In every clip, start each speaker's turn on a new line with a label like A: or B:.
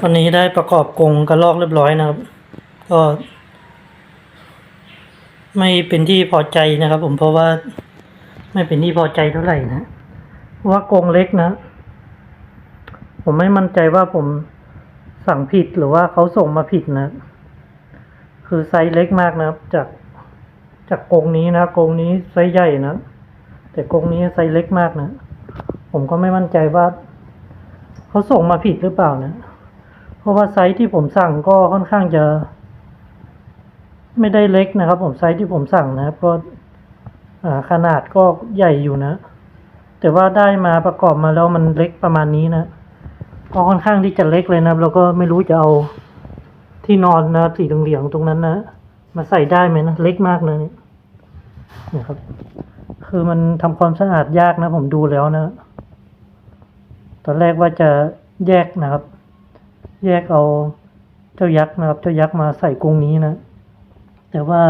A: ตอนนี้ได้ประกอบกรงกระลอกเรียบร้อยนะครับ ก็ ไม่เป็นที่พอใจนะครับ ผมเพราะว่า ไม่เป็นที่พอใจเท่าไหร่นะว่ากรงเล็กนะ ผมไม่มั่นใจว่าผมสั่งผิดหรือว่าเขาส่งมาผิดนะ คือไซส์เล็กมากนะครับ จากจากกรงนี้นะกรงนี้ไซส์ใหญ่นะแต่กรงนี้ไซส์เล็กมากนะ ผมก็ไม่มั่นใจว่า เขาส่งมาผิดหรือเปล่านะ ราะว่าไซส์ที่ผมสั่งก็ค่อนข้างจะ ไม่ได้เล็กนะครับ ผมไซส์ที่ผมสั่งนะครับก็ขนาดก็ใหญ่อยู่นะ แต่ว่าได้มาประกอบมาแล้วมันเล็กประมาณนี้นะก็ค่อนข้างที่จะเล็กเลยนะครับ แล้วก็ไม่รู้จะเอาที่นอนนะสีเหลืองๆตรงนั้นนะมาใส่ได้ไหมนะเล็กมากเลยนี่นะครับ คือมันทำความสะอาดยากนะ ผมดูแล้วนะ ตอนแรกว่าจะแยกนะครับ แยกเอาเจ้ายักษ์นะครับ เจ้ายักษ์มาใส่กรงนี้นะ แต่ว่า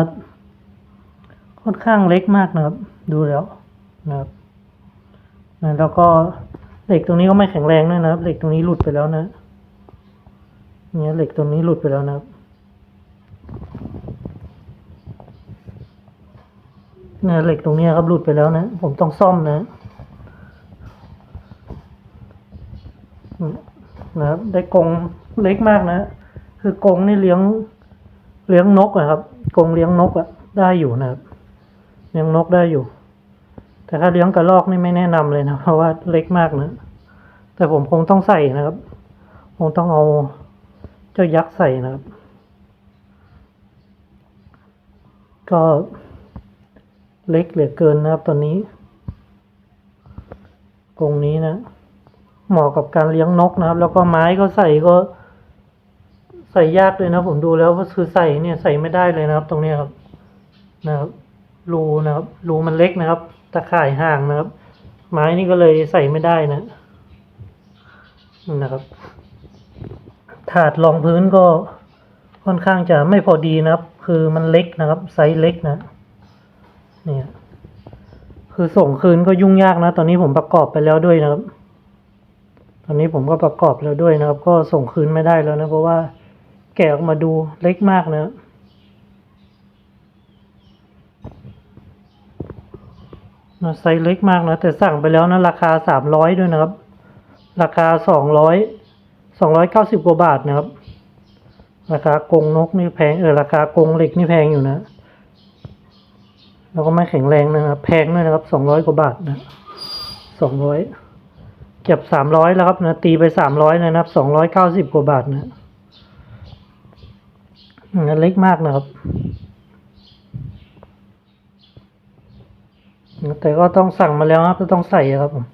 A: ค่อนข้างเล็กมากนะครับ ดูแล้วนะครับนะแล้วก็เหล็กตรงนี้ก็ไม่แข็งแรงด้วยนะครับ เหล็กตรงนี้หลุดไปแล้วนะ เนี่ยเหล็กตรงนี้หลุดไปแล้วนะครับเนี่ยเหล็กตรงนี้ครับหลุดไปแล้วนะ ผมต้องซ่อมนะอืม นะครับ ได้กรงเล็กมากนะ คือกรงนี่เลี้ยงเลี้ยงนกอะครับกรงเลี้ยงนกอะได้อยู่นะครับเลี้ยงนกได้อยู่ แต่ถ้าเลี้ยงกระรอกนี่ไม่แนะนำเลยนะ เพราะว่าเล็กมากนะ แต่ผมคงต้องใส่นะครับ คงต้องเอาเจ้ายักษ์ใส่นะครับ ก็เล็กเหลือเกินนะครับตอนนี้กรงนี้นะ เหมาะกับการเลี้ยงนกนะครับ แล้วก็ไม้ก็ใส่ก็ ใส่ยากเลยนะผมดูแล้วว่าคือใส่เนี่ยใส่ไม่ได้เลยนะครับ ตรงนี้ครับนะครับรูนะครับรูมันเล็กนะครับตะข่ายห่างนะครับ ไม้นี่ก็เลยใส่ไม่ได้นะนะครับ ถาดรองพื้นก็ค่อนข้างจะไม่พอดีนะครับ คือมันเล็กนะครับ ไซส์เล็กนะเนี่ยคือส่งคืนก็ยุ่งยากนะ ตอนนี้ผมประกอบไปแล้วด้วยนะครับ ตอนนี้ผมก็ประกอบแล้วด้วยนะครับ ก็ส่งคืนไม่ได้แล้วนะ เพราะว่าแกะออกมาดูเล็กมากนะนะไซส์เล็กมากนะ แต่สั่งไปแล้วนะราคาสามร้อยด้วยนะครับ ราคาสองร้อยสองร้อยเก้าสิบกว่าบาทนะครับ ราคากรงนกนี่แพงเออราคากรงเหล็กนี่แพงอยู่นะ แล้วก็ไม่แข็งแรงนะครับ แพงด้วยนะครับสองร้อยกว่าบาทนะสองร้อย เก็บสามร้อยแล้วครับนะตีไปสามร้อยนะครับสองร้อยเก้าสิบกว่าบาทนะนั่นเล็กมากนะครับ แต่ก็ต้องสั่งมาแล้วครับก็ต้องใส่ครับผม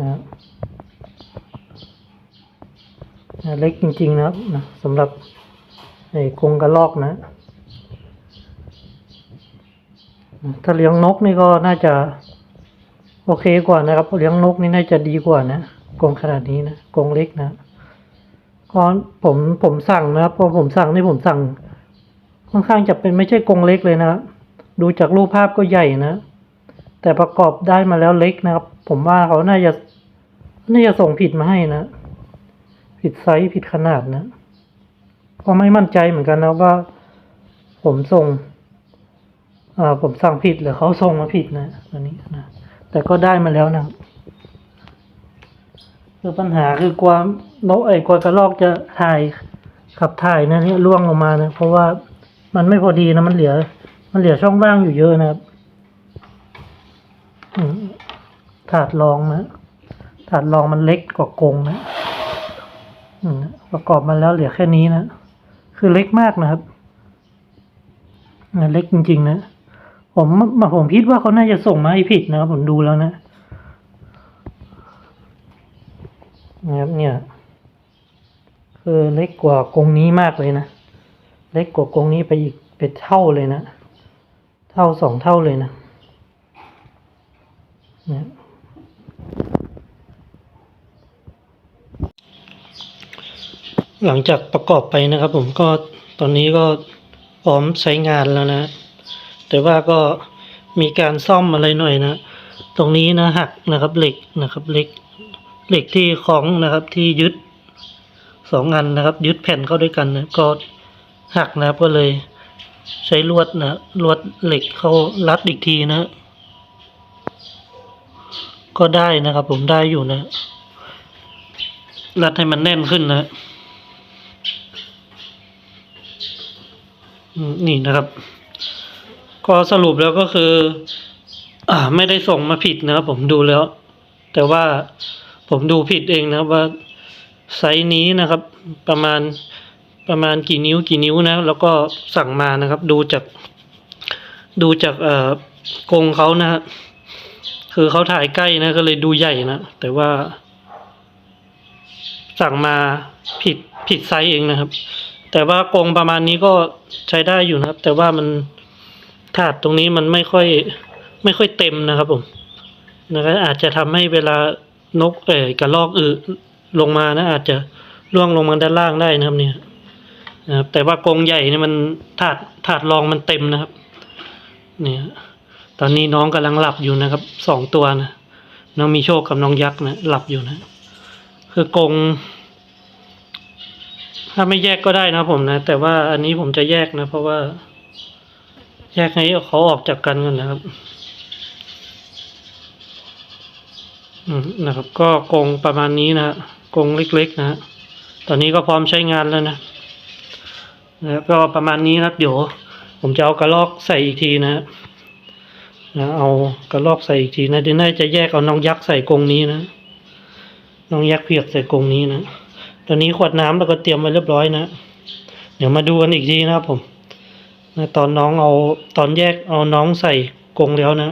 A: นะนะเล็กจริง ๆ นะครับนะสำหรับไอ้กรงกระลอกนะ ถ้าเลี้ยงนกนี่ก็น่าจะ โอเคกว่านะครับเลี้ยงนกนี่น่าจะดีกว่านะกรงขนาดนี้นะกรงเล็กนะก็ผมผมสั่งนะครับพอผมสั่งนี่ผมสั่ง ค่อนข้างจะเป็นไม่ใช่กรงเล็กเลยนะดูจากรูปภาพก็ใหญ่นะแต่ประกอบได้มาแล้วเล็กนะครับ ผมว่าเขาน่าจะน่าจะส่งผิดมาให้นะผิดไซส์ผิดขนาดนะก็ไม่มั่นใจเหมือนกันนะว่า ผมส่งอ่าผมสั่งผิดหรือเขาส่งมาผิดนะอันนี้นะ แต่ก็ได้มาแล้วนะครับคือปัญหาคือกลัว่านกไอ้กลัวกระรอกจะถ่ายขับถ่ายนะเนี่ยล่วงลงมานะเพราะว่ามันไม่พอดีนะมันเหลือ มันเหลือช่องว่างอยู่เยอะนะครับถาดรองนะถาดรองมันเล็กกว่ากรงนะประกอบมาแล้วเหลือแค่นี้นะ คือเล็กมากนะครับ เล็กจริง ๆ นะ ผมผมคิดว่าเขาน่าจะส่งมาให้ผิดนะครับผมดูแล้วนะนะครับเนี่ย คือเล็กกว่ากรงนี้มากเลยนะ เล็กกว่ากรงนี้ไปอีกเป็นเท่าเลยนะ เท่าสองเท่าเลยนะนี่ยหลังจากประกอบไปนะครับผมก็ตอนนี้ก็พร้อมใช้งานแล้วนะ แต่ว่าก็มีการซ่อมอะไรหน่อยนะ ตรงนี้นะหักนะครับเหล็กนะครับเหล็กเหล็กที่ของนะครับที่ยึดสองอันนะครับ ยึดแผ่นเข้าด้วยกันนะก็หักนะก็เลยใช้ลวดนะลวดเหล็กเข้ารัดอีกทีนะ ก็ได้นะครับ ผมได้อยู่นะ รัดให้มันแน่นขึ้นนะนี่นะครับ ก็สรุปแล้วก็คือ อ่า ไม่ได้ส่งมาผิดนะครับผมดูแล้ว แต่ว่าผมดูผิดเองนะครับว่าไซส์นี้นะครับ ประมาณประมาณกี่นิ้วกี่นิ้วนะ แล้วก็สั่งมานะครับ ดูจาก ดูจากเอ่อกรงเขานะฮะคือเขาถ่ายใกล้นะ ก็เลยดูใหญ่นะแต่ว่า สั่งมาผิดผิดไซส์เองนะครับ แต่ว่ากรงประมาณนี้ก็ใช้ได้อยู่นะครับ แต่ว่ามัน ถาดตรงนี้มันไม่ค่อยไม่ค่อยเต็มนะครับผมนะครับอาจจะทำให้เวลานกเอ่อกระรอกอือลงมานะ อาจจะล่วงลงมาด้านล่างได้นะครับเนี่ยนะครับแต่ว่ากรงใหญ่เนี่ยมันถาดถาดรองมันเต็มนะครับ เนี่ย ตอนนี้น้องกำลังหลับอยู่นะครับสองตัวนะน้องมีโชคกับน้องยักษ์นะหลับอยู่นะ คือกรงถ้าไม่แยกก็ได้นะผมนะ แต่ว่าอันนี้ผมจะแยกนะ เพราะว่า แยกให้เขาออกจากกันก่อนนะครับ อืมนะครับ ก็กรงประมาณนี้นะฮะกรงเล็กๆนะฮะตอนนี้ก็พร้อมใช้งานแล้วนะนะก็ประมาณนี้นะครับเดี๋ยว ผมจะเอากระลอกใส่อีกทีนะฮะนะเอากระลอกใส่อีกทีนะเดี๋ยวน่าจะแยกเอาน้องยักษ์ใส่กรงนี้นะน้องยักษ์เพียกใส่กรงนี้นะตอนนี้ขวดน้ำเราก็เตรียมไว้เรียบร้อยนะ เดี๋ยวมาดูกันอีกทีนะครับผม นะตอนน้องเอาตอนแยกเอาน้องใส่กรงแล้วนะ